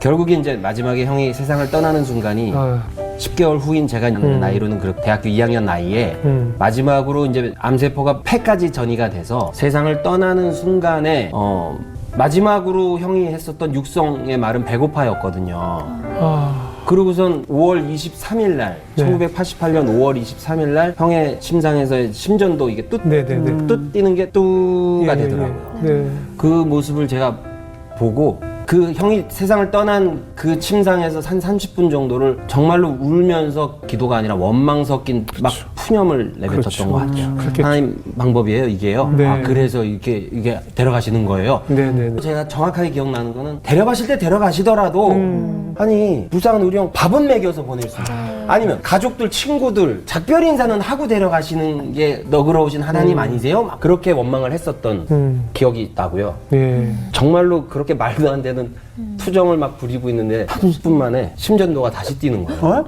결국에 이제 마지막에 형이 세상을 떠나는 순간이 아, 10개월 후인 제가 있는 음. 나이로는 그 대학교 2학년 나이에 음. 마지막으로 이제 암세포가 폐까지 전이가 돼서 세상을 떠나는 순간에 어 마지막으로 형이 했었던 육성의 말은 배고파였거든요. 아, 그러고선 5월 23일 날, 네. 1988년 5월 23일 날 형의 심장에서 심전도 이게 뚝, 네네네. 뚝 뛰는 게 뚜가 예, 예, 되더라고요. 예. 네. 그 모습을 제가 보고 그 형이 세상을 떠난 그 침상에서 한 30분 정도를 정말로 울면서 기도가 아니라 원망 섞인 막 푸념을 내뱉었던 그렇죠. 것 같아요. 그렇겠죠. 하나님 방법이에요, 이게요. 네. 아, 그래서 이렇게 이게 데려가시는 거예요. 네 네 네. 제가 정확하게 기억나는 거는 데려가실 때 데려가시더라도 음. 아니 부상한 우리 형 밥은 먹여서 보낼 수 있어요. 아니면 가족들 친구들 작별 인사는 하고 데려가시는 게 너그러우신 하나님 아니세요? 막 그렇게 원망을 했었던 음. 기억이 있다고요. 예. 정말로 그렇게 말도 안 되는 투정을 막 부리고 있는데 30분 만에 심전도가 다시 뛰는 거예요.